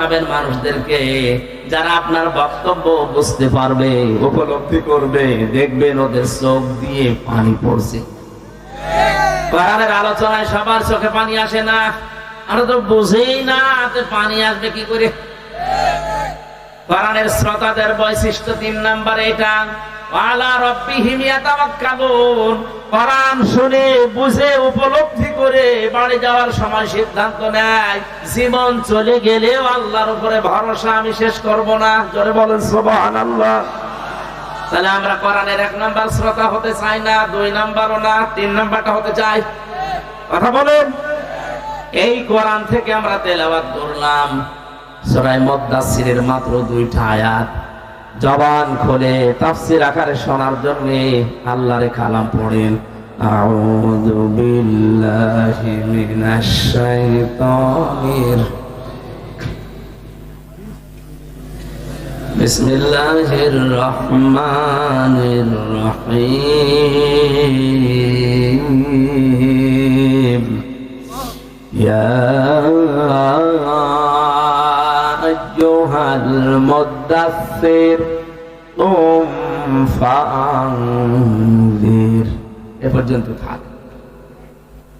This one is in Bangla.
পাবেন মানুষদেরকে, যারা আপনার বক্তব্য বুঝতে পারবে, উপলব্ধি করবে, দেখবেন ওদের চোখ দিয়ে পানি পড়ছে। কোরআনের আলোচনায় সবার চোখে পানি আসে না, আমরা তো বুঝেই না পানি আসবে কি করে। কোরআনের শ্রোতাদের বৈশিষ্ট্য তিন নাম্বার এটা উপলব্ধি করে বাড়ি যাওয়ার সময় সিদ্ধান্ত নেয়, জীবন চলে গেলেও আল্লাহর উপরে ভরসা আমি শেষ করব না। জোরে বলেন তাহলে আমরা কোরআনের এক নাম্বার শ্রোতা হতে চাই না, দুই নাম্বারও না, তিন নাম্বারটা হতে চাই। কথা বলেন। এই কোরআন থেকে আমরা তেলাওয়াত করলাম। সরাই মদ্দাসিরের মাত্র দুইটা আয়াত। জবান খোলে তাফসির আকারে শোনার জন্য আল্লাহরে কালাম পড়েন আউযু বিল্লাহি মিনাশ শাইতানির بسم الله الرحمن الرحيم يا আইয়ুহাল মুদাসসির তুম ফাআনজির এ পর্যন্ত থাকে।